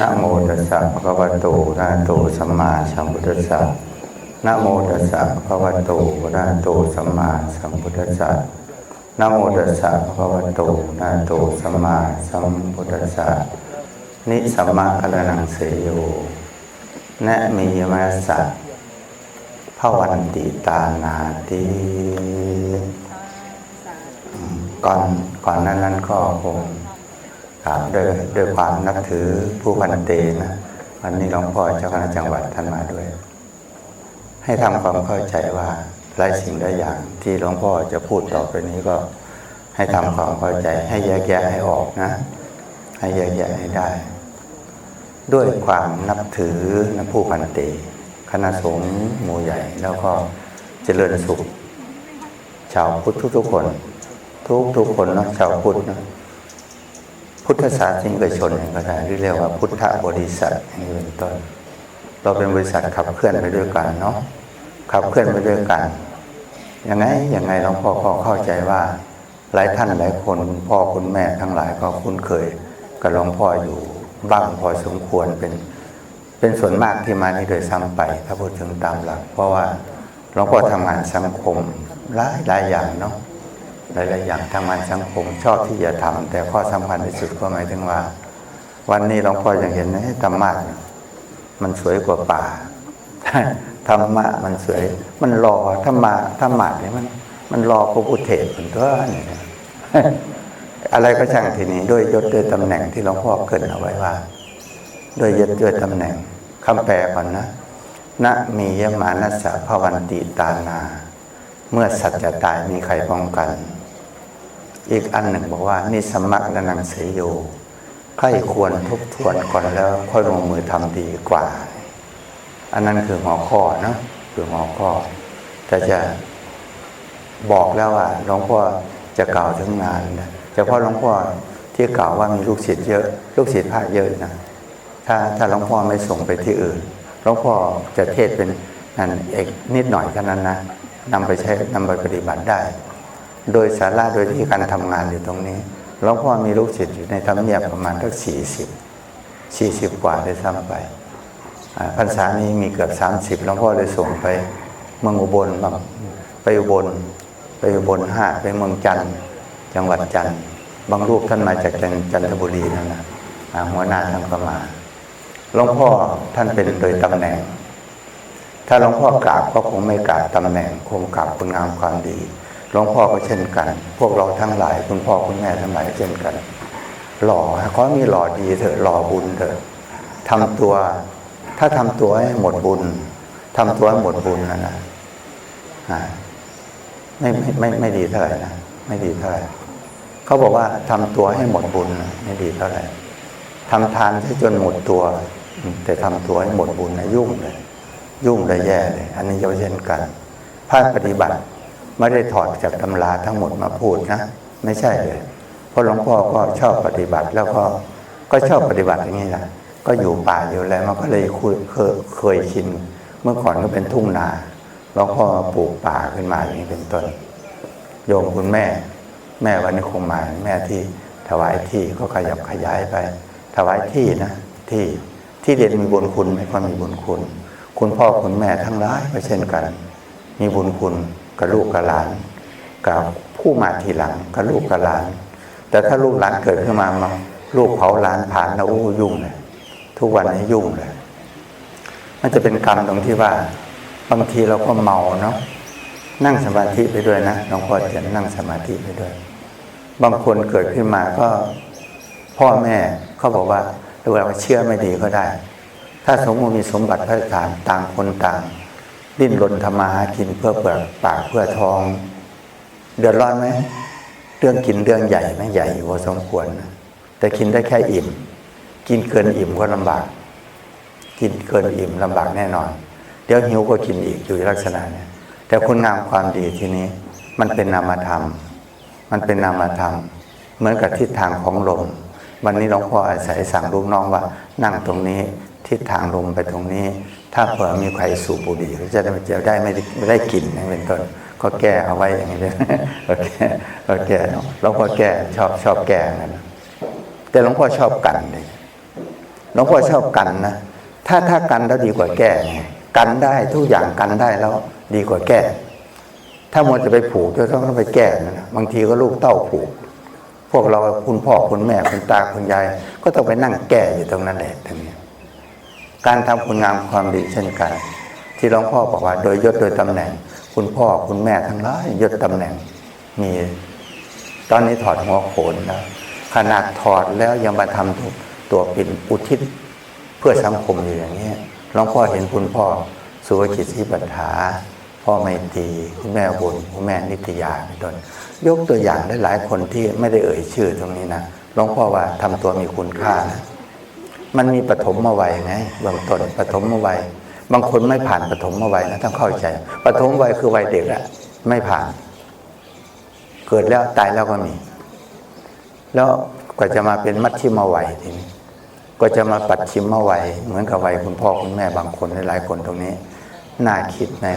นะโมตัสสะภะคะวะโตอะระหะโตสัมมาสัมพุทธัสสะนะโมตัสสะภะคะวะโตอะระหะโตสัมมาสัมพุทธัสสะนะโมตัสสะภะคะวะโตอะระหะโตสัมมาสัมพุทธัสสะนิสัมมาอะระนังเสยโยนะมียมัสสะภวันติตานาติก่อนก่อนนั้นนั้นก็คง ครับด้วยด้วยความนับถือผู้พันเตนะวันนี้หลวงพ่อเจ้าคณะจังหวัดท่านมาด้วย ให้ทำความเข้าใจว่าหลายสิ่งหลายอย่างที่หลวงพ่อจะพูดต่อไปนี้ก็ให้ทำความเข้าใจ ให้แยกแยะให้ออกนะ ให้แยกแยะให้ได้ ด้วยความนับถือนะผู้พันเตคณะสงฆ์หมู่ใหญ่แล้วก็เจริญสุข ชาวพุทธทุกๆคน ทุกทุกๆคนเนาะชาวพุทธนะ พุทธศาสนิกชนก็ได้ที่เรียกว่าพุทธบริษัทนี้เป็นต้น เราเป็นบริษัทขับเคลื่อนไปด้วยกันเนาะขับเคลื่อนไปด้วยกันยังไงยังไงหลวงพ่อก็เข้าใจว่า หลายท่านหลายคนพ่อคุณแม่ทั้งหลายก็คุ้นเคยกับหลวงพ่ออยู่บ้างพอสมควรเป็น เป็นส่วนมากที่มานี่โดยซ้ำไป ถ้าพูดถึงตามหลัก เพราะว่าหลวงพ่อทำงานสังคมหลายหลายอย่างเนาะ หลายๆอย่างทำงานสังคมชอบที่จะทำแต่ข้อสำคัญที่สุดก็หมายถึงว่า วันนี้หลวงพ่อยังเห็นนะธรรมะมันสวยกว่าป่าธรรมะมันสวย มันรอธรรมะธรรมะเนี่ยมันมันรอพระพุทธเทศเป็นตันี่อะไรก็ช่างทีนี้ด้วยยศด้วยตำแหน่งที่หลวงพ่อเกรินเอาไว้ว่า ด้วยยศด้วยตำแหน่งคำแปลก่อนนะนะมียมานัสสะภวันติตานา เมื่อสัตว์จะตายมีใครป้องกัน อีกอันหนึ่งบอกว่านี่สมัครและนังเสยโยใครควรทบทวนก่อนแล้วค่อยลงมือทำดีกว่า อันนั้นคือหัวข้อนะคือหัวข้อ แต่จะบอกแล้วว่าหลวงพ่อจะกล่าวถึงงานนะเฉพาะหลวงพ่อที่กล่าวว่ามีลูกศิษย์เยอะ ลูกศิษย์พระเยอะนะถ้าถ้าหลวงพ่อไม่ส่งไปที่อื่นหลวงพ่อจะเทศเป็นนั่นเอกนิดหน่อยแค่นั้นนะนำไปใช้นำไปปฏิบัติได้ โดยสาระโดยที่การทำงานอยู่ตรงนี้หลวงพ่อมีลูกศิษย์อยู่ในธรรมเนียบประมาณทั้งสี่สิบสี่สิบกว่าได้ซ้ำไปพรรษานี้มีเกือบสามสิบหลวงพ่อเลยส่งไปเมืองอุบลบ้างไปอุบลไปอุบลห้าไปเมืองจันทร์จังหวัดจันทร์บางรูปท่านมาจากจันจันทบุรีนั่นนะหัวหน้าท่านก็มาหลวงพ่อท่านเป็นโดยตำแหน่ง ถ้าหลวงพ่อกราบก็คงไม่กราบตำแหน่งคงกราบคุณงามความดี หลวงพ่อก็เช่นกัน พวกเราทั้งหลาย คุณพ่อคุณแม่ทั้งหลายเช่นกัน หล่อขอมีหล่อดีเถอะหล่อบุญเถอะทำตัว ถ้าทำตัวให้หมดบุญทำตัวให้หมดบุญนะนะไม่ไม่ไม่ไม่ดีเท่าไหร่นะไม่ดีเท่าไหร่เขาบอกว่าทำตัวให้หมดบุญนะไม่ดีเท่าไหร่ทำทานให้จนหมดตัว แต่ทำตัวให้หมดบุญนะยุ่งเลย ยุ่งเลยแย่เลย อันนี้ก็เช่นกันภาคปฏิบัติ ไม่ได้ถอดจากตำราทั้งหมดมาพูดนะ ไม่ใช่เลยเพราะหลวงพ่อก็ชอบปฏิบัติแล้วก็ก็ชอบปฏิบัติอย่างนี้นะก็อยู่ป่าอยู่แล้วมันก็เลยคุยเคยเคยชินเมื่อก่อนก็เป็นทุ่งนาหลวงพ่อปลูกป่าขึ้นมาอย่างนี้เป็นต้น โยมคุณแม่ แม่วันนี้คงมาแม่ที่ถวายที่ก็ขยับขยายไป ถวายที่นะที่ที่เรียนมีบุญคุณไม่ค่อยมีบุญคุณ คุณพ่อคุณแม่ทั้งหลายก็เช่นกัน มีบุญคุณ กับลูกกับหลาน กับผู้มาทีหลังกับลูกกับหลาน แต่ถ้าลูกหลานเกิดขึ้นมามาลูกเผาหลานผ่านแล้วโอ้ยุ่งเลยทุกวันนี้ยุ่งเลยมันจะเป็นกรรมตรงที่ว่าบางทีเราก็เมาเนาะนั่งสมาธิไปด้วยนะหลวงพ่อจะนั่งสมาธิไปด้วย บางคนเกิดขึ้นมาก็ พ่อแม่เขาบอกว่าเราเชื่อไม่ดีก็ได้ ถ้าสมมติมีสมบัติพระฐานต่างคนต่าง ดิ้นรนทำมาหากินเพื่อเปลือกปากเพื่อทอง เดือดร้อนไหมเรื่องกินเรื่องใหญ่ไหมใหญ่อยู่พอสมควรนะแต่กินได้แค่อิ่ม กินเกินอิ่มก็ลำบาก กินเกินอิ่มลำบากแน่นอน เดี๋ยวหิวก็กินอีกอยู่ลักษณะนี้แต่คุณงามความดีทีนี้ มันเป็นนามธรรม มันเป็นนามธรรม เหมือนกับทิศทางของลมวันนี้หลวงพ่ออาศัยสั่งลูกน้องว่า นั่งตรงนี้ ทิศทางลมไปตรงนี้ ถ้าเผื่อมีใครสูบบุหรี่ก็จะได้จะได้ไม่ได้ไม่ได้กลิ่นเป็นต้นก็แก้เอาไว้อย่างนี้เลยโอเคโอเคหลวงพ่อแก้ชอบชอบแก้งั้นแต่หลวงพ่อชอบกันเลยหลวงพ่อชอบกันนะถ้าถ้ากันแล้วดีกว่าแก้ไงกันได้ทุกอย่างกันได้แล้วดีกว่าแก้ ถ้ามัวจะไปผูกจะต้องไปแก้นะบางทีก็ลูกเต้าผูก พวกเราคุณพ่อคุณแม่คุณตาคุณยาย ก็ต้องไปนั่งแก้อยู่ตรงนั้นแหละตรงนี้ การทำคุณงามความดีเช่นกัน ที่หลวงพ่อบอกว่า โดยยศโดยตำแหน่ง คุณพ่อคุณแม่ทั้งหลายยศตำแหน่งมี ตอนนี้ถอดหัวโขนแล้วขนาดถอดแล้วยังมาทำตัวตัวเป็นอุทิศเพื่อสังคมอยู่อย่างนี้หลวงพ่อเห็นคุณพ่อสุวจิตทิปัฏฐาพ่อไมตรีคุณแม่บุญคุณแม่นิตยาเป็นต้นยกตัวอย่างได้หลายคนที่ไม่ได้เอ่ยชื่อตรงนี้นะหลวงพ่อว่าทำตัวมีคุณค่านะ มันมีปฐมวัยไงเบื้องต้นปฐมวัยบางคนไม่ผ่านปฐมวัยนะต้องเข้าใจปฐมวัยคือวัยเด็กอะไม่ผ่าน เกิดแล้วตายแล้วก็มี แล้วก็จะมาเป็นมัชชิมวัยทีนี้ก็จะมาปัดชิมวัยเหมือนกับวัยคุณพ่อคุณแม่บางคนหลายๆคนตรงนี้น่าคิดนะ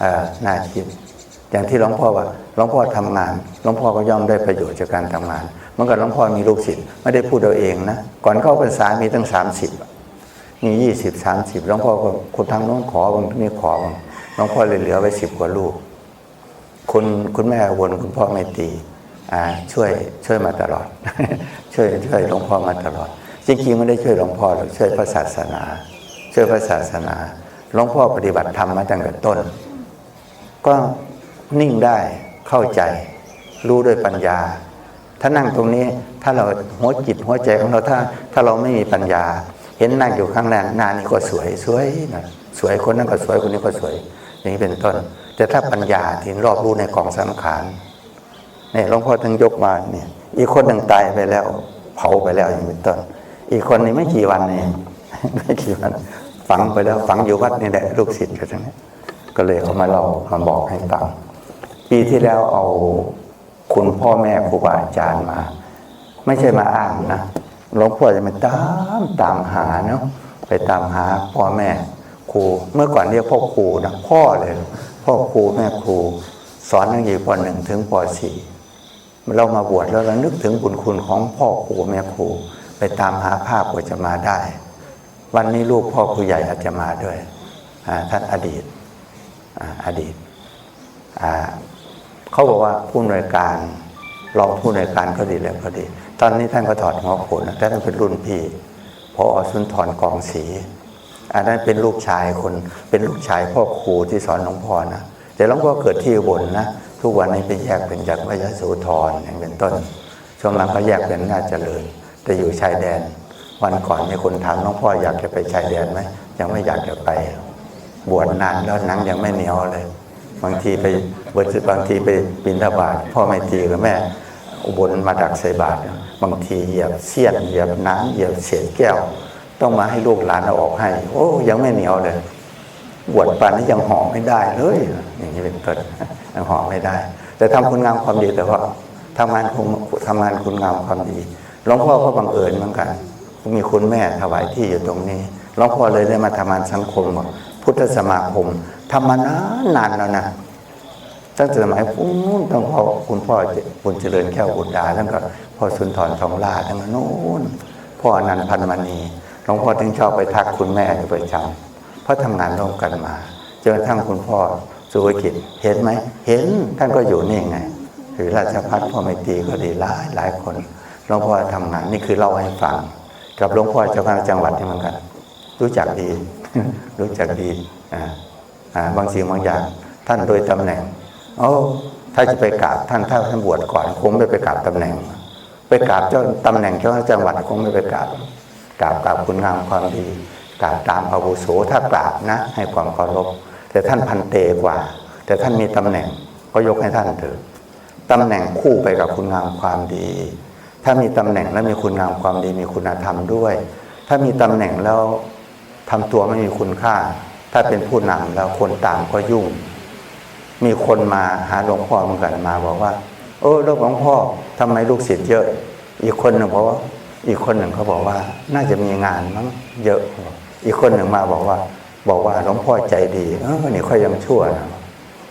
เออน่าคิด อย่างที่หลวงพ่อว่าหลวงพ่อทำงานหลวงพ่อก็ย่อมได้ประโยชน์จากการทำงานเมื่อก่อนหลวงพ่อมีลูกศิษย์ไม่ได้พูดเอาเองนะก่อนเข้าพรรษามีตั้งสามสิบมียี่สิบสามสิบหลวงพ่อก็คนทางโน้นขอบางนี่ขอบางหลวงพ่อเลยเหลือไว้สิบกว่าลูกคุณคุณแม่วนคุณพ่อไม่ตีอ่าช่วยช่วยมาตลอด ช่วยช่วยหลวงพ่อมาตลอด จริงๆไม่ได้ช่วยหลวงพ่อหรอกช่วยพระศาสนา ช่วยพระศาสนาหลวงพ่อปฏิบัติธรรมมาตั้งแต่ต้น ก็ นิ่งได้เข้าใจ รู้ด้วยปัญญา ถ้านั่งตรงนี้ถ้าเราหัวจิตหัวใจของเราถ้าถ้าเราไม่มีปัญญา เห็นนั่งอยู่ข้างหน้าหน้านี่ก็สวยสวยนะสวยคนนั้นก็สวยคนนี้ก็สวย อย่างนี้เป็นต้น แต่ถ้าปัญญาที่รอบรู้ในกองสังขารเนี่ยหลวงพ่อทั้งยกมาเนี่ย อีกคนหนึ่งตายไปแล้ว เผาไปแล้วอย่างเป็นต้น อีกคนนี้ไม่กี่วันเองไม่กี่วันฝังไปแล้วฝังอยู่วัดนี่แหละลูกศิษย์กันทั้งนั้นก็เลยเอามาเล่ามาบอกให้ฟัง ปีที่แล้วเอาคุณพ่อแม่ครูบาอาจารย์มา ไม่ใช่มาอ้างนะหลวงพ่อจะมาตามตามหาเนาะไปตามหาพ่อแม่ครูเมื่อก่อนเรียกพ่อครูนะพ่อเลย พ่อครูแม่ครู สอนตั้งแต่ปหนึ่งถึงปสี่เรามาบวชแล้วเรานึกถึงบุญคุณของพ่อครูแม่ครู ไปตามหาภาพกว่าจะมาได้ วันนี้ลูกพ่อครูใหญ่อาจจะมาด้วยท่านอดีตอ่าอดีตอ่า เขาบอกว่าผู้อำนวยการรองผู้อำนวยการก็ดีแล้วก็ดี ตอนนี้ท่านก็ถอดหัวโขนแต่ท่านเป็นรุ่นพี่พอสุนทรกองศรีอันนั้นเป็นลูกชายคน เป็นลูกชายพ่อครูที่สอนหลวงพ่อนะแต่หลวงพ่อเกิดที่บลนะทุกวันนี้ไปแยกเป็นจากวิยโสธรอย่างเป็นต้นช่วงหลังก็แยกเป็นน่าเจริญแต่อยู่ชายแดน วันก่อนมีคนถามหลวงพ่ออยากจะไปชายแดนไหมยังไม่อยากจะไป บวชนานแล้วหนังยังไม่เหนียวเลย บางทีไปบวชบางทีไปบินทบาทพ่อไม่ตีกับแม่อุบลมาดักใส่บาตรบางทีเหยียบเสี้ยนเหยียบน้ำเหยียบเศษแก้ว ต้องมาให้ลูกหลานเอาออกให้ โอ้ยังไม่เหนียวเลยบวชปานนี้ยังห่อไม่ได้เลย อย่างนี้เป็นต้นยังห่อไม่ได้ แต่ทำคุณงามความดีแต่ว่าทำงานคุณทำงานคุณงามความดีหลวงพ่อก็บังเอิญเหมือนกัน มีคุณแม่ถวายที่อยู่ตรงนี้หลวงพ่อเลยได้มาทำงานสังคม พุทธสมาคม ทำมานานนานแล้วนะตั้งแต่สมัยนู้นตั้งพ่อคุณพ่อบุญเจริญแก้วบุดาทั้งก็พ่อสุนทรทองล่าทั้งโน้นพ่ออนันต์พันมณีหลวงพ่อถึงชอบไปทักคุณแม่อยู่ประจำเพราะทำงานร่วมกันมาจนกระทั่งคุณพ่อสุภกิจเห็นไหมเห็นท่านก็อยู่นี่ไงหรือราชพัฒพ่อไม่ตีก็ดีหลายหลายคนหลวงพ่อทำงานนี่คือเล่าให้ฟัง กับหลวงพ่อเจ้าคณะจังหวัดนี่เหมือนกัน รู้จักดี รู้จักดีอ่า บางสิ่งบางอย่าง ท่านโดยตำแหน่งโอ้ถ้าจะไปกราบท่านถ้าท่านบวชก่อนคงไม่ไปกราบตำแหน่ง ไปกราบเจ้าตำแหน่งเจ้าจังหวัดคงไม่ไปกราบกราบกราบคุณงามความดีกราบตามอาวุโสถ้ากราบนะ ให้ความเคารพแต่ท่านพันเตกว่า แต่ท่านมีตำแหน่งก็ยกให้ท่านเถิดตำแหน่งคู่ไปกับคุณงามความดี ถ้ามีตำแหน่งแล้วมีคุณงามความดีมีคุณธรรมด้วย ถ้ามีตำแหน่งแล้วทำตัวไม่มีคุณค่า ถ้าเป็นผู้นำแล้วคนตามก็ยุ่ง มีคนมาหาหลวงพ่อเหมือนกันมาบอกว่า เออหลวงพ่อทำไมลูกศิษย์เยอะ อีกคนหนึ่งบอกว่าอีกคนหนึ่งเขาบอกว่า น่าจะมีงานมั้งเยอะ อีกคนหนึ่งมาบอกว่า บอกว่าหลวงพ่อใจดีเออนี่เขายังชั่วนะ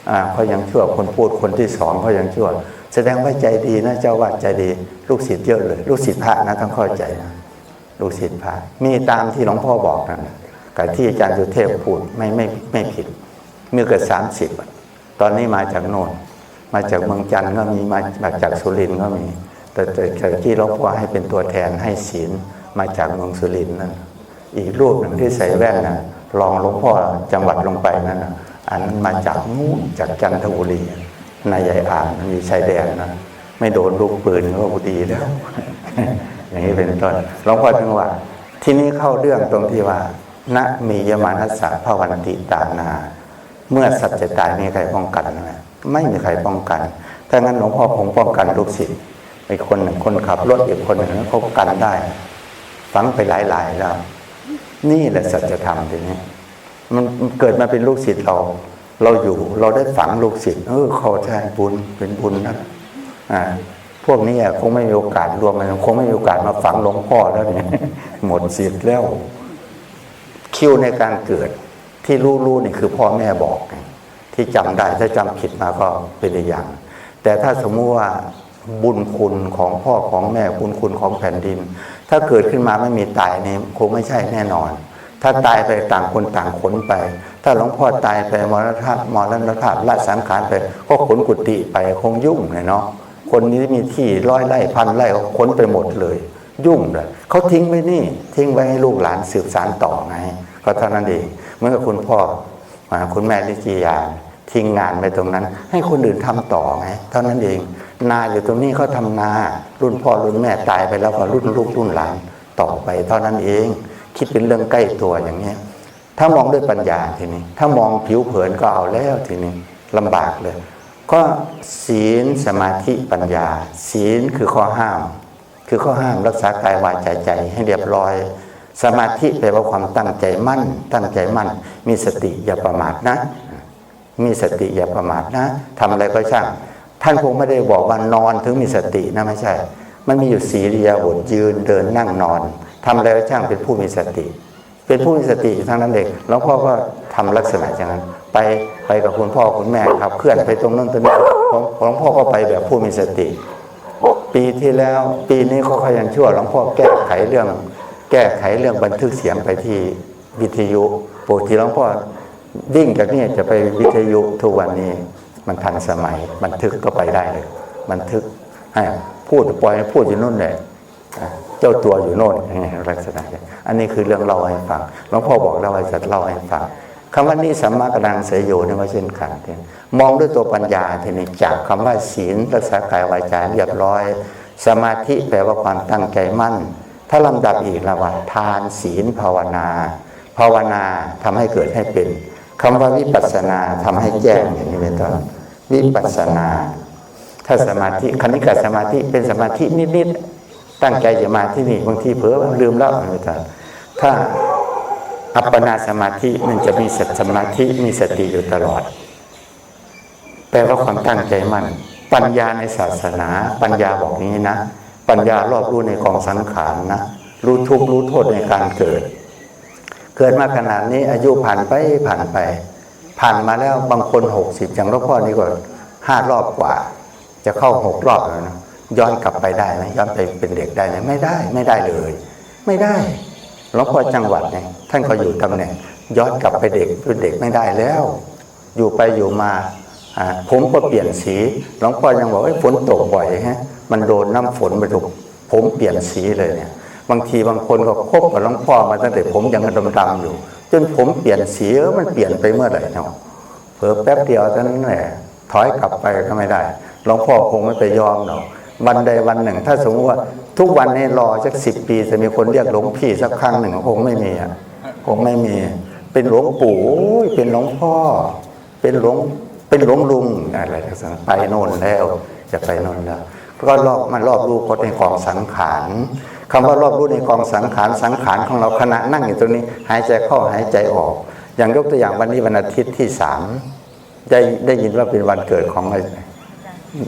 อ่าเขายังชั่วคนพูดคนที่สองเขายังชั่ว แสดงว่าใจดีนะเจ้าว่าใจดี ลูกศิษย์เยอะเลย ลูกศิษย์พระนะต้องเข้าใจนะลูกศิษย์พระมีตามที่หลวงพ่อบอกนั่นน่ะ กับที่อาจารย์สุเทพพูดไม่ไม่ไม่ผิด เมื่อเกิดสามสิบตอนนี้มาจากโน่นมาจากเมืองจันทร์ก็มีมามาจากสุรินทร์ก็มี แต่แต่ที่ลวงพ่อให้เป็นตัวแทนให้ศีลมาจากเมืองสุรินทร์นั่นอีกรูปหนึ่งที่ใส่แว่นนะรองหลวงพ่อจังหวัดลงไปนั่นนะอันนั้นมาจากนู่นจากจันทบุรีนายใหญ่อ่านมันมีชายแดนนะไม่โดนลูกปืนก็ดีแล้ว อย่างนี้เป็นต้นหลวงพ่อถึงหว่าที่นี้เข้าเรื่องตรงที่ว่า ณมียมานัสสะภวันติตานา เมื่อสัตว์จะตายมีใครป้องกันไหมไม่มีใครป้องกันถ้างั้นหลวงพ่อคงป้องกันลูกศิษย์อีกคนหนึ่งคนขับรถอีกคนหนึ่งเขากันได้ฝังไปหลายๆแล้ว นี่แหละสัจธรรมทีนี้มันเกิดมาเป็นลูกศิษย์เรา เราอยู่เราได้ฝังลูกศิษย์เออเขาใช่บุญเป็นบุญนะอ่าพวกนี้คงไม่มีโอกาสรวมกันคงไม่มีโอกาสมาฝังหลวงพ่อแล้วเนี่ยหมดสิทธิ์แล้ว คิวในการเกิดที่รู้ๆนี่คือพ่อแม่บอกไงที่จำได้ถ้าจำผิดมาก็เป็นอีกอย่าง แต่ถ้าสมมุติว่าบุญคุณของพ่อของแม่บุญคุณของแผ่นดิน ถ้าเกิดขึ้นมาไม่มีตายนี่คงไม่ใช่แน่นอน ถ้าตายไปต่างคนต่างขนไป ถ้าหลวงพ่อตายไปมรณภาพมรณภาพละสังขารไป ก็ขนกุฏิไปคงยุ่งเลยเนาะคนนี้มีที่ร้อยไร่พันไร่ก็ขนไปหมดเลย ยุ่งเลยเขาทิ้งไว้นี่ ทิ้งไว้ให้ลูกหลานสืบสานต่อไงก็เท่านั้นเองเหมือนกับคุณพ่อคุณแม่ลิจิยาทิ้งงานไปตรงนั้น ให้คนอื่นทำต่อไงเท่านั้นเอง นาอยู่ตรงนี้เขาทำนา รุ่นพ่อรุ่นแม่ตายไปแล้วก็รุ่นลูกรุ่นหลานต่อไป เท่านั้นเอง คิดเป็นเรื่องใกล้ตัวอย่างนี้ยถ้ามองด้วยปัญญาทีนี้ ถ้ามองผิวเผินก็เอาแล้วทีนี้ลำบากเลย ก็ศีลสมาธิปัญญา ศีลคือข้อห้าม คือข้อห้ามรักษากายวาจาใจให้เรียบร้อย สมาธิแปลว่าความตั้งใจมั่น ตั้งใจมั่น มีสติอย่าประมาทนะ มีสติอย่าประมาทนะทำอะไรก็ช่าง ท่านคงไม่ได้บอกว่านอนถึงมีสตินะไม่ใช่ มันมีอยู่สีริยาบทยืนเดินนั่งนอนทำอะไรก็ช่างเป็นผู้มีสติ เป็นผู้มีสติอยู่ทั้งนั้นเองหลวงพ่อก็ทำลักษณะอย่างนั้นไปไปกับคุณพ่อคุณแม่ครับ เคลื่อนไปตรงนั้นตรงนี้ของหลวงพ่อก็ไปแบบผู้มีสติ ปีที่แล้ว ปีนี้เขาขยันชั่วหลวงพ่อแก้ไขเรื่อง แก้ไขเรื่องบันทึกเสียงไปที่วิทยุปกติหลวงพ่อดิ้งจากนี่จะไปวิทยุทุกวันนี้มันทันสมัยบันทึกก็ไปได้เลยบันทึกให้พูดปล่อยพูดอยู่นู่นเลยเจ้าตัวอยู่โน่นอย่างเงี้ยลักษณะอย่างอันนี้คือเรื่องเล่าให้ฟังหลวงพ่อบอกเล่าให้สัตว์เล่าให้ฟัง คำว่านี้สัมมากนังเสยโยนี่ก็เช่นกันทีมองด้วยตัวปัญญาทีนี้จากคำว่าศีลรักษากายวาจาเรียบร้อย สมาธิแปลว่าความตั้งใจมั่น ถ้าลำดับอีกละว่าทานศีลภาวนา ภาวนาทำให้เกิดให้เป็นคำว่าวิปัสสนาทำให้แจ้งอย่างนี้เป็นต้นวิปัสสนา ถ้าสมาธิคณิกาสมาธิเป็นสมาธินิดๆตั้งใจจะมาที่นี่บางทีเผลอลืมแล้วไม่ทันถ้า อัปปนาสมาธิมันจะมีสมาธิมีสติอยู่ตลอด แปลว่าความตั้งใจมั่นปัญญาในศาสนา ปัญญาบอกนี้นะ ปัญญารอบรู้ในกองสังขารนะรู้ทุกข์รู้โทษในการเกิด เกิดมาขนาดนี้อายุผ่านไปผ่านไป ผ่านมาแล้วบางคนหกสิบอย่างหลวงพ่อนี่ก็ห้ารอบกว่า จะเข้าหกรอบแล้วนะย้อนกลับไปได้ไหมย้อนไปเป็นเด็กได้ไหมไม่ได้ไม่ได้เลย ไม่ได้ หลวงพ่อจังหวัดเนี่ยท่านก็อยู่ตำแหน่ง ย้อนกลับไปเด็กเป็นเด็กไม่ได้แล้ว อยู่ไปอยู่มาผมก็เปลี่ยนสีหลวงพ่อยังบอกว่าฝนตกบ่อยฮะมันโดนน้ำฝนไปถูกผมเปลี่ยนสีเลยเนี่ยบางทีบางคนก็คบกับหลวงพ่อมาตั้งแต่ผมยังดำๆอยู่ จนผมเปลี่ยนสีเออมันเปลี่ยนไปเมื่อไหร่เนาะเผลอแป๊บเดียวเท่านั้นแหละถอยกลับไปก็ไม่ได้หลวงพ่อคงไม่ไปยอมหรอก วันใดวันหนึ่ง ถ้าสมมติว่าทุกวันนี้รอสักสิบปีจะมีคนเรียกหลวงพี่สักครั้งหนึ่งคงไม่มีอะคงไม่มี เป็นหลวงปู่เป็นหลวงพ่อ เป็นหลวงเป็นหลวงลุงอะไรต่างๆไปโน่นแล้วจะไปโน่นแล้วก็รอบมันรอบรู้กฎในกองสังขารคำว่ารอบรู้ในกองสังขารสังขารของเราขณะนั่งอยู่ตรงนี้ หายใจเข้าหายใจออก อย่างยกตัวอย่างวันนี้วันอาทิตย์ที่สามได้ได้ยินว่าเป็นวันเกิดของอะไร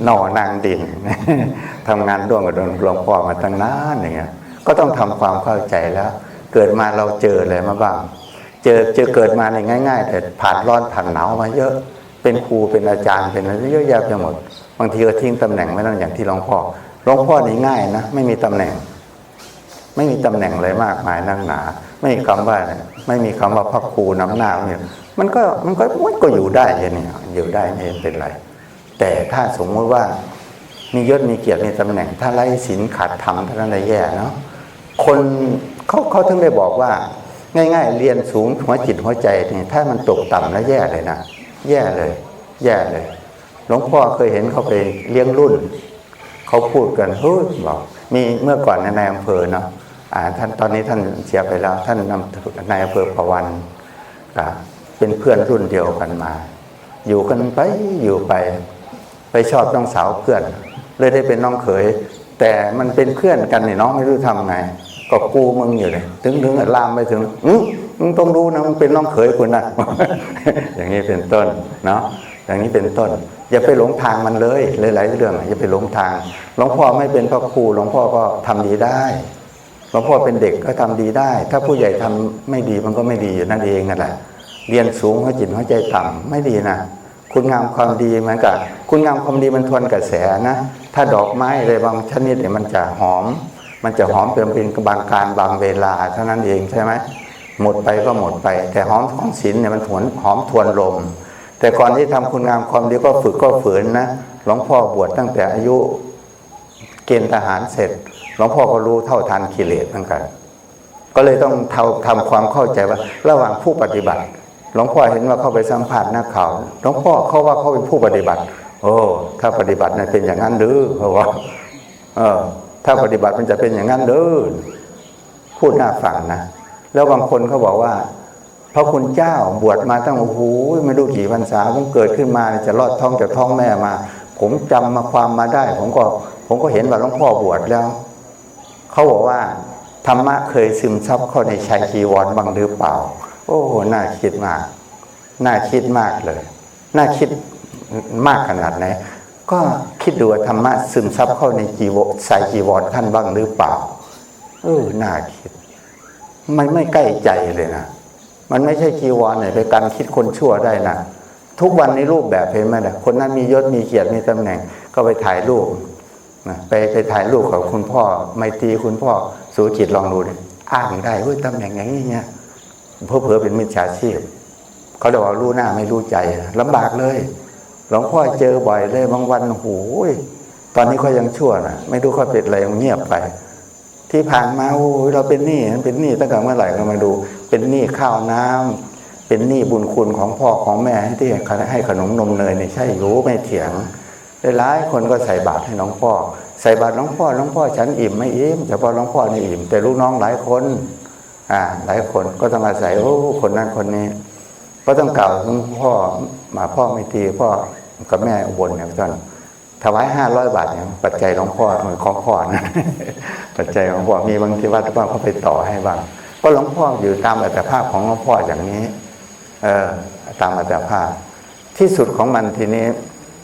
น่อนางดินทำงานร่วมกับหลวงพ่อมาตั้งนานอย่างเงี้ยก็ต้องทำความเข้าใจแล้ว เกิดมาเราเจออะไรมาบ้าง เจอเจอเกิดมาในง่าย ๆ แต่ผ่านร้อนผ่านหนาวมาเยอะ เป็นครูเป็นอาจารย์เป็นอะไรเยอะแยะไปหมด บางทีก็ทิ้งตำแหน่งไม่นั่นอย่างที่หลวงพ่อหลวงพ่อนี่ง่ายนะไม่มีตำแหน่ง ไม่มีตำแหน่งอะไรมากมายนักหนา ไม่มีคำว่าไม่มีคำว่าพระครูน้ำหน้าเนี่ยมันก็มันก็มันก็อยู่ได้อย่างนี้อยู่ได้ไม่เป็นไร แต่ถ้าสมมติว่ามียศมีเกียรติมีตำแหน่ง ถ้าไร้ศีลขาดธรรมเท่านั้นแหละแย่เนาะคนเขาเขาถึงได้บอกว่า ง่าย ๆ เรียนสูงหัวจิตหัวใจเนี่ยถ้ามันตกต่ำแล้วแย่เลยนะแย่เลย แย่เลยหลวงพ่อเคยเห็นเขาไปเลี้ยงรุ่น เขาพูดกันเฮ้ยบอก มีเมื่อก่อนในนายอำเภอเนาะอ่าท่านตอนนี้ท่านเสียไปแล้ว ท่านนำนายอำเภอประวันก็เป็นเพื่อนรุ่นเดียวกันมา อยู่กันไปอยู่ไป ไปชอบน้องสาวเพื่อน เลยได้เป็นน้องเขย แต่มันเป็นเพื่อนกันนี่น้องไม่รู้ทำไง ก็กูมึงอยู่เลยถึงถึงลามไปถึงอืมึงต้องรู้นะมึงเป็นน้องเขยคุณนะอย่างนี้เป็นต้นเนาะอย่างนี้เป็นต้น อย่าไปหลงทางมันเลยหลายๆเรื่องอย่าไปหลงทางหลวงพ่อไม่เป็นพระครูหลวงพ่อก็ทำดีได้หลวงพ่อเป็นเด็กก็ทำดีได้ ถ้าผู้ใหญ่ทำไม่ดีมันก็ไม่ดีอยู่นั่นเองนั่นแหละเรียนสูงหัวจิตหัวใจต่ำไม่ดีนะ คุณงามความดีเหมือนกับคุณงามความดีมันทวนกระแสนะ ถ้าดอกไม้อะไรบางชนิดเนี่ยมันจะหอม มันจะหอมเป็นเป็นบางการบางเวลาเท่านั้นเองใช่ไหมหมดไปก็หมดไป แต่หอมของศีลเนี่ยมันหวนหอมทวนลม แต่ก่อนที่ทำคุณงามความดีก็ฝึกก็ฝืนนะหลวงพ่อบวชตั้งแต่อายุเกณฑ์ทหารเสร็จหลวงพ่อก็รู้เท่าทันกิเลสเหมือนกัน ก็เลยต้องทำทำความเข้าใจว่าระหว่างผู้ปฏิบัติ หลวงพ่อเห็นว่าเข้าไปสัมผัสหนักข่าหลวงพ่อเขาว่าเขาเป็นผู้ปฏิบัติ โอ้ถ้าปฏิบัติเนี่ยเป็นอย่างนั้นหรือเขาว่าเออ ถ้าปฏิบัติมันจะเป็นอย่างนั้นหรือพูดน่าฟังนะแล้วบางคนเขาบอกว่าพระคุณเจ้าบวชมาตั้งโอ้โหไม่รู้กี่พรรษาผมเกิดขึ้นมาจะรอดท้องจากท้องแม่มา ผมจำมาความมาได้ ผมก็ผมก็เห็นว่าหลวงพ่อบวชแล้วเขาบอกว่าธรรมะเคยซึมซับเข้าในชายจีวรบ้างหรือเปล่า โอ้น่าคิดมาก น่าคิดมากเลย น่าคิดมากขนาดไหน ก็คิดดูว่าธรรมะซึมซับเข้าในจีวรสายจีวรท่านบ้างหรือเปล่า เออ น่าคิด มันไม่ใกล้ใจเลยนะ มันไม่ใช่จีวรไหนไปการคิดคนชั่วได้นะ ทุกวันในรูปแบบเห็นไหมล่ะคนนั้นมียศมีเกียรติมีตำแหน่ง ก็ไปถ่ายรูปนะไปไปถ่ายรูปกับคุณพ่อ ไมตรีคุณพ่อ สูจิตลองดูดิอ้างได้เว้ยตำแหน่งอย่างนี้เนี่ย เพื่อเผื่อเป็นมิจฉาชีพเขาเรียกว่ารู้หน้าไม่รู้ใจลำบากเลยหลวงพ่อเจอบ่อยเลยบางวันโอ้โหตอนนี้เขายังชั่วนะไม่รู้เขาเป็นอะไรเงียบไป ที่ผ่านมาโอ้ยเราเป็นหนี้เป็นหนี้ตั้งแต่เมื่อไหร่ก็มาดู เป็นหนี้ข้าวน้ำเป็นหนี้บุญคุณของพ่อของแม่ที่ให้ขนมนมเนยเนี่ยใช่รู้ไม่เถียงหลายคนก็ใส่บาตรให้หลวงพ่อ ใส่บาตรหลวงพ่อหลวงพ่อฉันอิ่มไม่อิ่มเฉพาะหลวงพ่อนี่อิ่ม แต่ลูกน้องหลายคน อ่า หลายคนก็ต้องอาศัยโอ้คนนั้นคนนี้ ก็ต้องกล่าวถึงพ่อมาพ่อไม่ตีพ่อกับแม่อุบลเนี่ยท่านถวายห้าร้อยบาทเนี่ยปัจจัยหลวงพ่อเหมือนของพ่อนะปัจจัยของพ่อมีบางที่วัดบ้างเขาไปต่อให้บ้างก็หลวงพ่ออยู่ตามอัตภาพของหลวงพ่ออย่างนี้ เออตามอัตภาพ ที่สุดของมันทีนี้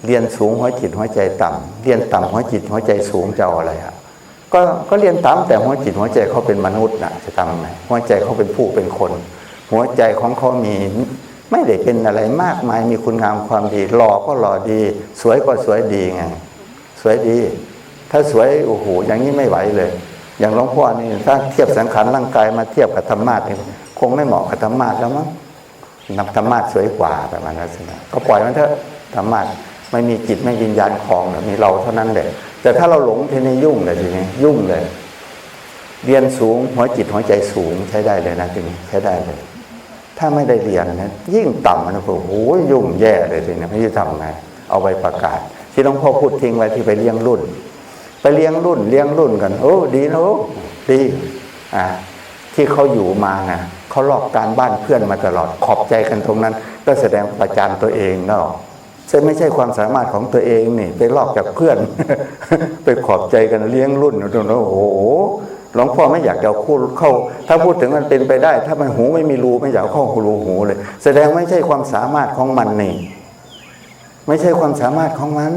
เรียนสูงหัวจิตหัวใจต่ำเรียนต่ำหัวจิตหัวใจสูงจะเอาอะไรอะ ก็ก็เรียนต่ำแต่หัวจิตหัวใจเขาเป็นมนุษย์นะจะทำไงหัวใจเขาเป็นผู้เป็นคน หัวใจของเขามีไม่ได้เป็นอะไรมากมายมีคุณงามความดีหล่อก็หล่อดี สวยก็สวยดีไง สวยดี ถ้าสวยโอ้โหอย่างนี้ไม่ไหวเลย อย่างหลวงพ่อนี่ถ้าเทียบสังขารร่างกายมาเทียบกับธรรมะนี่คงไม่เหมาะกับธรรมะแล้วมั้งนับธรรมะสวยกว่าแบบนั้นนะก็ปล่อยมันเถอะธรรมะไม่มีจิตไม่วิญญาณของมีเราเท่านั้นแหละ แต่ถ้าเราหลงทีนี้ยุ่งเลยทีนี้ยุ่งเลย เรียนสูงหัวจิตหัวใจสูงใช้ได้เลยนะทีนี้ใช้ได้เลย ถ้าไม่ได้เรียนนะยิ่งต่ำนะโอ้โหยุ่งแย่เลยทีนี้ไม่รู้ทำไงเอาไปประกาศ ที่หลวงพ่อพูดทิ้งไว้ที่ไปเลี้ยงรุ่น ไปเลี้ยงรุ่นเลี้ยงรุ่นกัน โอ้ดีนะโอ้ดีอ่าที่เขาอยู่มานะเขาลอกการบ้านเพื่อนมาตลอดขอบใจกันตรงนั้น ก็แสดงประจานตัวเองเนาะ จะไม่ใช่ความสามารถของตัวเองนี่ ไปลอกจากเพื่อน ไปขอบใจกันเลี้ยงรุ่นตรงนั้นโอ้โหหลวงพ่อไม่อยากจะพูดเข้า ถ้าพูดถึงมันเป็นไปได้ ถ้ามันหูไม่มีรูไม่อยากเข้ารูหูเลย แสดงไม่ใช่ความสามารถของมันนี่ ไม่ใช่ความสามารถของมัน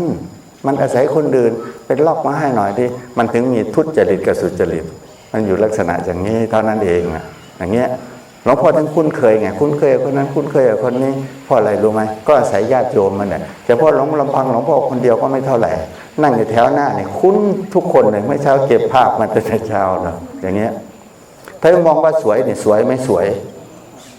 มันอาศัยคนอื่นเป็นลอกมาให้หน่อยดิมันถึงมีทุจริตกับสุจริต มันอยู่ลักษณะอย่างนี้เท่านั้นเองอะอย่างเงี้ย หลวงพ่อท่านคุ้นเคยไงคุ้นเคยกับคนนั้นคุ้นเคยกับคนนี้เพราะอะไรรู้ไหมก็อาศัยญาติโยมมันเนี่ยเฉพาะหลวงลำพังหลวงพ่อคนเดียวก็ไม่เท่าไหร่ นั่งอยู่แถวหน้าเนี่ยคุ้นทุกคนเลยเมื่อเช้าเก็บภาพมันแต่เช้าเนาะอย่างเงี้ยถ้ามองว่าสวยเนี่ยสวยไม่สวย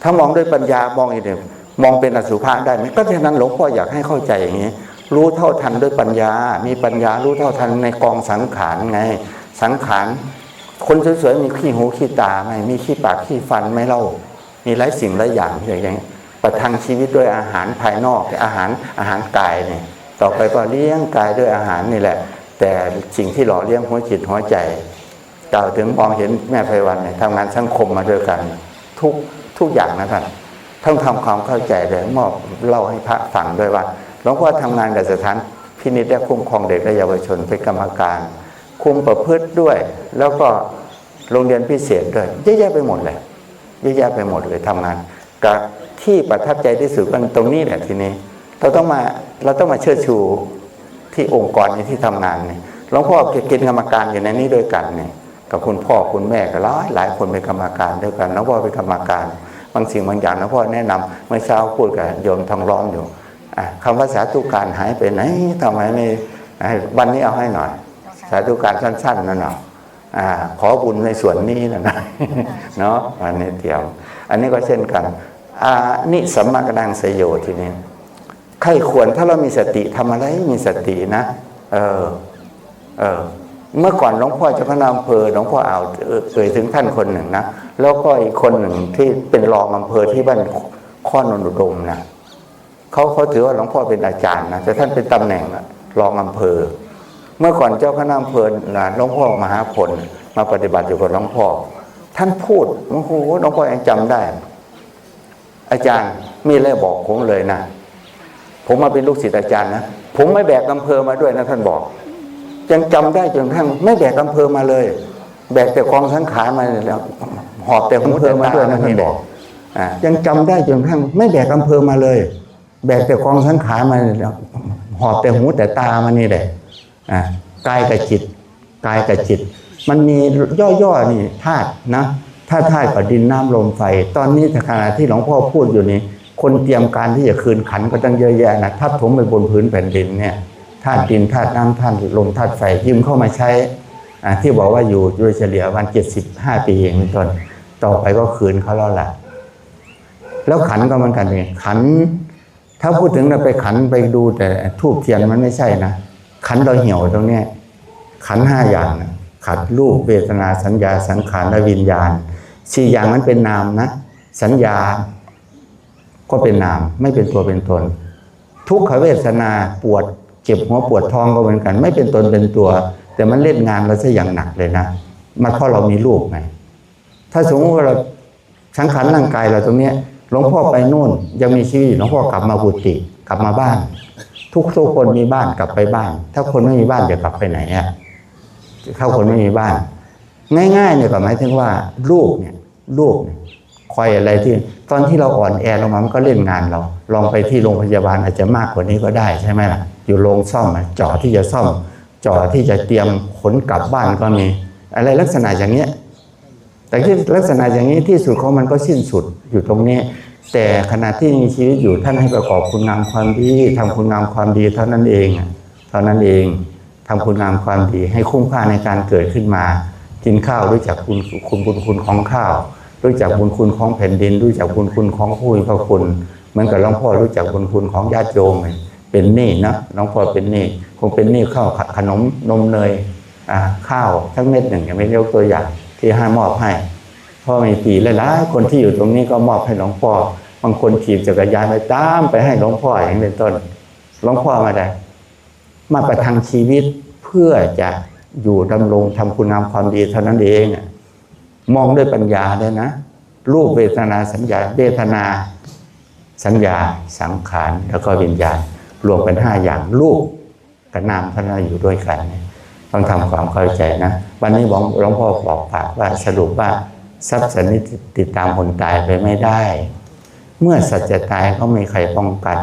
ถ้ามองด้วยปัญญามองอีกเนี่ยมองเป็นอสุภะได้ไหมก็ฉะนั้นหลวงพ่ออยากให้เข้าใจอย่างนี้ รู้เท่าทันด้วยปัญญา มีปัญญารู้เท่าทันในกองสังขารไง สังขาร คนสวยๆมีขี้หูขี้ตาไหมมีขี้ปากขี้ฟันไหมเล่า มีหลายสิ่งหลายอย่างอย่างนี้ประทังชีวิตด้วยอาหารภายนอกอาหารอาหารกายเนี่ยต่อไปก็เลี้ยงกายด้วยอาหารนี่แหละ แต่สิ่งที่หล่อเลี้ยงหัวจิตหัวใจกล่าวถึงมองเห็นแม่ไพวันเนี่ยทำงานสังคมมาด้วยกัน ทุกทุกอย่างนะท่านต้องทำความเข้าใจเลยมอบเล่าให้พระฟังด้วยว่าหลวงพ่อทำงานกับสถานพินิจและคุ้มครองเด็กและเยาวชนเป็นกรรมการ คุมประพฤติด้วย แล้วก็โรงเรียนพิเศษด้วยเยอะแยะไปหมดเลยเยอะแยะไปหมดเลยทำงานกับที่ประทับใจที่สุดก็ตรงนี้แหละทีนี้ เราต้องมาเราต้องมาเชิดชูที่องค์กรนี้ที่ทำงานเนี่ยหลวงพ่อเกินกรรมการอยู่ในนี้ด้วยกันเนี่ยกับคุณพ่อคุณแม่ก็หลายหลายคนเป็นกรรมการด้วยกันหลวงพ่อเป็นกรรมการบางสิ่งบางอย่างหลวงพ่อแนะนำเมื่อเช้าพูดกับโยมทองร้อมอยู่คำว่าสาธุการหายไปไหนทำไมไม่วันนี้เอาให้หน่อยาธุการสั้นๆนั่นหน่อยอ่าขอบุญในส่วนนี้นะนะเนาะวันนี้เตรียมอันนี้ก็เช่นกันอานิสัมมากดังสยโยทีนี้ใครควรถ้าเรามีสติทำอะไรมีสตินะเออเออเมื่อก่อนหลวงพ่อเจ้าคณะอำเภอหลวงพ่อเอาเอ่อเอ่ยถึงท่านคนหนึ่งนะแล้วก็อีกคนหนึ่งที่เป็นรองอำเภอที่บ้านข้อนนอุดมนะเขาเขาถือว่าหลวงพ่อเป็นอาจารย์นะแต่ท่านเป็นตำแหน่งรองอำเภอ เมื่อก่อนเจ้าคณะอำเภอหลวงพ่อมหาผลมาปฏิบัติอยู่กับหลวงพ่อท่านพูดโอ้โหหลวงพ่อยังจำได้ อาจารย์มีอะไรบอกผมเลยนะผมมาเป็นลูกศิษย์อาจารย์นะผมไม่แบกอำเภอมาด้วยนะท่านบอกยังจำได้จนทั่งไม่แบกอำเภอมาเลย แบกแต่กองสังขารมาแล้วหอบแต่หัวแต่มาด้วยนะท่านบอกยังจำได้จนทั่งไม่แบกอำเภอมาเลย แบกแต่กองสังขารมาแล้วหอบแต่หูแต่ตามานี่แหละ อ่ากายกับจิตกายกับจิต มันมีย่อๆนี่ธาตุนะถ้าธาตุกับดินน้ำลมไฟ ตอนนี้ขณะที่หลวงพ่อพูดอยู่นี้ คนเตรียมการที่จะคืนขันก็ตั้งเยอะแยะนะทับถมไปบนพื้นแผ่นดินเนี่ยธาตุดินธาตุน้ำธาตุลมธาตุไฟยืมเข้ามาใช้ที่บอกว่าอยู่โดยเฉลี่ยวันเจ็ดสิบห้าปีเองเป็นต้นต่อไปก็คืนเขาแล้วล่ะ แล้วขันก็เหมือนกันเองขัน ถ้าพูดถึงเราไปขันไปดูแต่ทูบเทียนมันไม่ใช่นะ ขันเราเหี่ยวตรงเนี้ยขันห้าอย่างขัดรูปเวทนาสัญญาสังขารและวิญญาณสี่อย่างนั้นเป็นนามนะ สัญญาก็เป็นนาม ไม่เป็นตัวเป็นตน ทุกขเวทนาปวดเจ็บหัวปวดท้องก็เหมือนกัน ไม่เป็นตนเป็นตัว แต่มันเล่นงานเราซะอย่างหนักเลยนะมันเพราะเรามีรูปไงถ้าสมมติว่าเราสังขารร่างกายเราตรงเนี้ยหลวงพ่อไปนู่น ยังมีชีวิตหลวงพ่อกลับมาบุติกลับมาบ้าน ทุกทุกคนมีบ้านกลับไปบ้าน ถ้าคนไม่มีบ้านจะกลับไปไหนอะถ้าคนไม่มีบ้าน ง่ายๆเนี่ยก็หมายถึงว่าลูกเนี่ยลูกเนี่ยคอยอะไรที่ ตอนที่เราอ่อนแอลงมามันก็เล่นงานเรา ลองไปที่โรงพยาบาลอาจจะมากกว่านี้ก็ได้ใช่ไหมล่ะ อยู่โรงซ่อมอะจ่อที่จะซ่อมจ่อที่จะเตรียมขนกลับบ้านก็มี อะไรลักษณะอย่างเนี้ยแต่ที่ลักษณะอย่างนี้ที่สุดของมันก็สิ้นสุดอยู่ตรงนี้ แต่ขณะที่มีชีวิตอยู่ท่านให้ประกอบคุณงามความดีทำคุณงามความดีเท่านั้นเองเท่านั้นเองทำคุณงามความดีให้คุ้มค่าในการเกิดขึ้นมา กินข้าวรู้จักคุณคุณบุญคุณของข้าว รู้จักบุญคุณของแผ่นดิน รู้จักบุญคุณของผู้มีพระคุณเหมือนกับหลวงพ่อรู้จักบุญคุณของญาติโยมเป็นหนี้นะหลวงพ่อเป็นหนี้คงเป็นหนี้ข้าวขนมนมเนยข้าวทั้งเม็ดหนึ่งยังไม่ยกตัวอย่างที่ให้มอบให้พ่อมีปีหลายๆคนที่อยู่ตรงนี้ก็มอบให้หลวงพ่อ บางคนขี่จักรยานไปตามไปให้หลวงพ่ออย่างเป็นต้นหลวงพ่อมาได้มาประทังชีวิตเพื่อจะอยู่ดำรงทำคุณงามความดีเท่านั้นเองอะมองด้วยปัญญาด้วยนะ รูปเวทนาสัญญาเวทนาสัญญาสังขารแล้วก็วิญญาณรวมเป็นห้าอย่างรูปกับนามท่านนอยู่ด้วยกัน ต้องทำความเข้าใจนะ วันนี้หลวงพ่อบอกปากว่าสรุปว่าทรัพย์สินนี้ติดตามคนตายไปไม่ได้ เมื่อสัจจะตายก็ไม่มีใครป้องกัน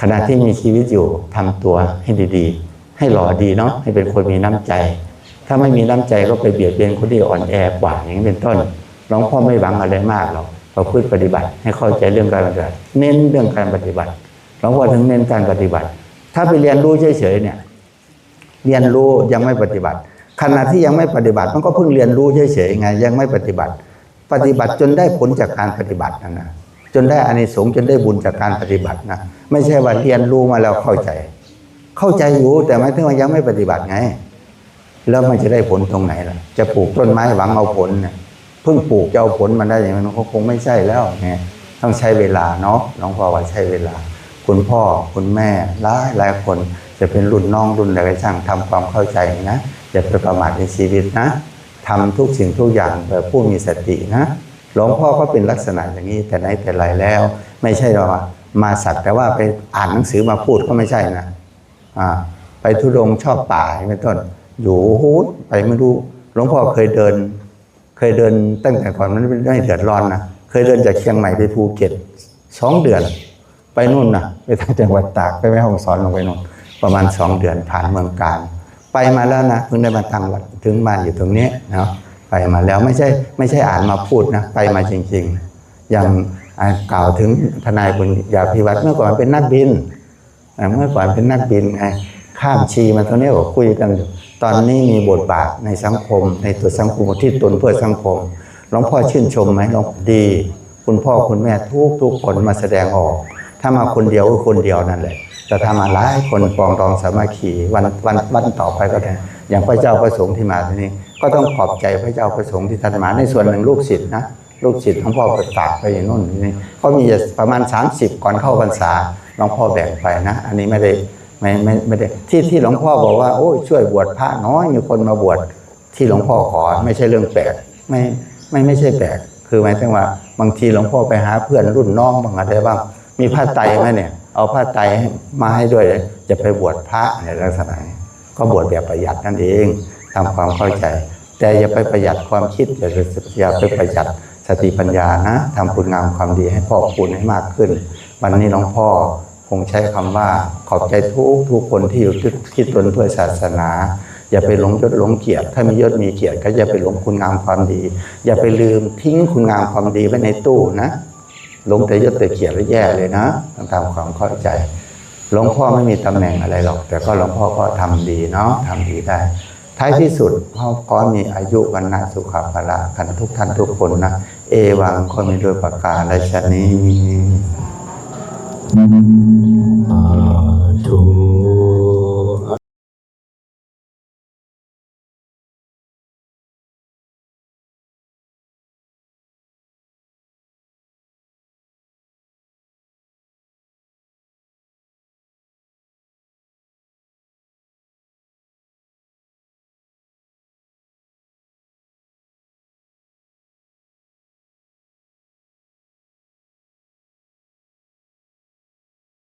ขณะที่มีชีวิตอยู่ทำตัวให้ดีๆ ให้หล่อดีเนาะให้เป็นคนมีน้ำใจ ถ้าไม่มีน้ำใจก็ไปเบียดเบียนคนที่อ่อนแอกว่าอย่างนี้เป็นต้นหลวงพ่อไม่หวังอะไรมากหรอกประพฤติปฏิบัติให้เข้าใจเรื่องการปฏิบัติ เน้นเรื่องการปฏิบัติหลวงพ่อถึงเน้นการปฏิบัติ ถ้าไปเรียนรู้เฉยๆเนี่ย เรียนรู้ยังไม่ปฏิบัติ ขณะที่ยังไม่ปฏิบัติมันก็เพิ่งเรียนรู้เฉยๆไงยังไม่ปฏิบัติ ปฏิบัติจนได้ผลจากการปฏิบัตินะนะ จนได้อานิสงส์จนได้บุญจากการปฏิบัตินะไม่ใช่ว่าเรียนรู้มาแล้วเข้าใจ เข้าใจอยู่แต่หมายถึงว่ายังไม่ปฏิบัติไง แล้วมันจะได้ผลตรงไหนล่ะ จะปลูกต้นไม้หวังเอาผลเนี่ยเพิ่งปลูกจะเอาผลมันได้อย่างนั้นก็คงไม่ใช่แล้วไงต้องใช้เวลาเนาะหลวงพ่อว่าใช้เวลา คุณพ่อคุณแม่หลายหลายคนจะเป็นรุ่นน้องรุ่นอะไรก็ช่างทำความเข้าใจนะอย่าไปประมาทในชีวิตนะทำทุกสิ่งทุกอย่างแบบผู้มีสตินะ หลวงพ่อก็เป็นลักษณะอย่างนี้แต่ไหนแต่ไรแล้ว ไม่ใช่ว่ามาสักแต่ว่าไปอ่านหนังสือมาพูดก็ไม่ใช่นะอ่าไปทุดงชอบป่าเป็นต้นอยู่ฮูดไปไม่รู้หลวงพ่อเคยเดิน เคยเดินตั้งแต่ก่อนมันไม่เดือดร้อนนะเคยเดินจากเชียงใหม่ไปภูเก็ตสองเดือน ไปนู่นนะไปทางจังหวัดตากไปแม่ฮ่องสอนลงไปนู่นประมาณสองเดือนผ่านเมืองการ ไปมาแล้วนะเพิ่งได้มาตั้งวัดถึงบ้านอยู่ตรงนี้เนาะ ไปมาแล้วไม่ใช่ไม่ใช่อ่านมาพูดนะไปมาจริง ๆ อย่างกล่าวถึงทนายบุญญาภิวัตรเมื่อก่อนเป็นนักบินเมื่อก่อนเป็นนักบินไงข้ามชีมาตรงนี้ก็คุยกันตอนนี้มีบทบาทในสังคม ในตัวสังคมที่ตนเพื่อสังคมหลวงพ่อชื่นชมไหมหลวงดี คุณพ่อคุณแม่ทุกทุกคนมาแสดงออก ถ้ามาคนเดียวก็คนเดียวนั่นแหละ แต่ถ้ามาหลายคนปองดองสามัคคีวันวันวันต่อไปก็ได้อย่างพระเจ้าประสงค์ที่มาที่นี้ก็ต้องขอบใจพระเจ้าประสงค์ที่ท่านมาในส่วนหนึ่งลูกศิษย์นะลูกศิษย์หลวงพ่อไปฝากไปอย่างโน่นนี่ก็มีประมาณ 30 ก่อนเข้าพรรษาหลวงพ่อแบ่งไปนะ อันนี้ไม่ได้ไม่ไม่ไม่ได้ที่ที่หลวงพ่อบอกว่าโอ้ยช่วยบวชพระน้อยมีคนมาบวชที่หลวงพ่อขอไม่ใช่เรื่องแปลกไม่ไม่ไม่ใช่แปลกคือหมายถึงว่า บางทีหลวงพ่อไปหาเพื่อนรุ่นน้องบางอะไรบ้างมีผ้าไตรไหมเนี่ย เอาผ้าไตรมาให้ด้วย จะไปบวชพระในลักษณะนี้ก็บวชแบบประหยัดนั่นเองทำความเข้าใจ แต่อย่าไปประหยัดความคิดอย่าไปอย่าไปประหยัดสติปัญญานะทำคุณงามความดีให้พ่อคุณให้มากขึ้น วันนี้หลวงพ่อคงใช้คำว่าขอบใจทุกทุกคนที่อยู่ที่ตนเพื่อศาสนา อย่าไปหลงยศหลงเกียรติถ้ามียศมีเกียรติก็อย่าไปหลงคุณงามความดี อย่าไปลืมทิ้งคุณงามความดีไว้ในตู้นะ หลงแต่ยศแต่เกียรติแล้วแย่เลยนะต้องทำความเข้าใจหลวงพ่อไม่มีตำแหน่งอะไรหรอก แต่ก็หลวงพ่อก็ทำดีเนาะทำดีได้ ท้ายที่สุดพ่อก็มีอายุวันนะสุขภาระกันทุกท่านทุกคนนะเอวังก็มีด้วยประการและชนี้